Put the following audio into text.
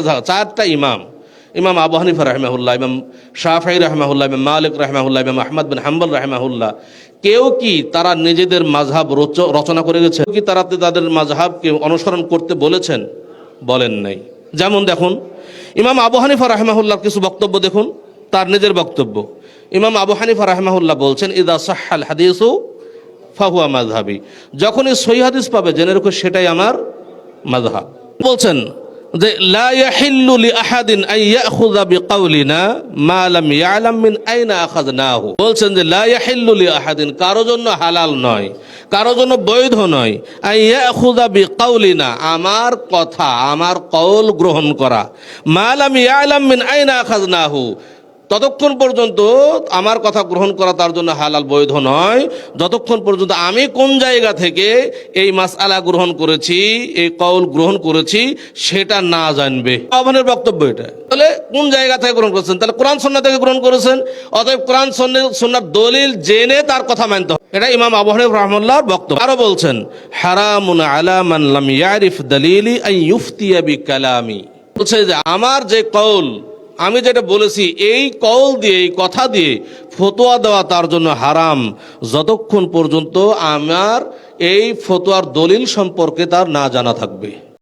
চারটা ইমাম। ইমাম আবু হানিফা রহমাহুল্লাহ, ইমাম শাফাই রহমাহুল্লাহ, ইমাম মালিক রহমাহুল্লাহ, ইমাম আহমদ বিন হাম্বল রহমাহুল্লাহ। কেউ কি তারা নিজেদের মাঝহাব রচ- রচনা করে গেছে কি তারা তাদের মাঝহাবকে অনুসরণ করতে বলেছেন? বলেন নাই। যেমন দেখুন, ইমাম আবু হানিফা রহমাহুল্লাহর কিছু বক্তব্য দেখুন, তার নিজের বক্তব্য। ইমাম আবু হানিফা রহমাহুল্লাহ বলছেন, ইদা সাহাল হাদিসু ফাহুয়া মাযহাবি। যখনই সহি হাদিস পাবে, জেনে রেখো সেটাই আমার মাযহাব। বলছেন যে বলছেন যে আহাদিন, কারও জন্য হালাল নয়, কারও জন্য বৈধ নয়। বিকাউলিনা, আমার কথা, আমার কৌল গ্রহণ করা। মালাম ইয়ালাম মিন আইনা আখাযনাহু। ততক্ষণ পর্যন্ত আমার কথা গ্রহণ করা তার জন্য হালাল বৈধ নয়। যতক্ষণ পর্যন্ত আমি কোন জায়গা থেকে এই মাসআলা গ্রহণ করেছি, এই কৌল গ্রহণ করেছি, সেটা না জানবে। আহ্বানের বক্তব্য এটা। তাহলে কোন জায়গা থেকে গ্রহণ করেছেন? তাহলে কোরআন সন্না থেকে গ্রহণ করেছেন। অতএব কোরআন সন্ন্যার দলিল জেনে তার কথা মানতে হবে। এটা ইমাম আবু হানিফ রহমুল্লাহর বক্তব্য। আরও বলছেন, হারামুন আলা মান লাম ইয়ারিফ বিকালামি বলছে যে, আমার যে কৌল আমি যেটা বলেছি, এই কল দিয়ে, এই কথা দিয়ে ফতোয়া দেওয়া তার জন্য হারাম। যতক্ষণ পর্যন্ত আমার এই ফতোয়ার দলিল সম্পর্কে তার না জানা থাকবে।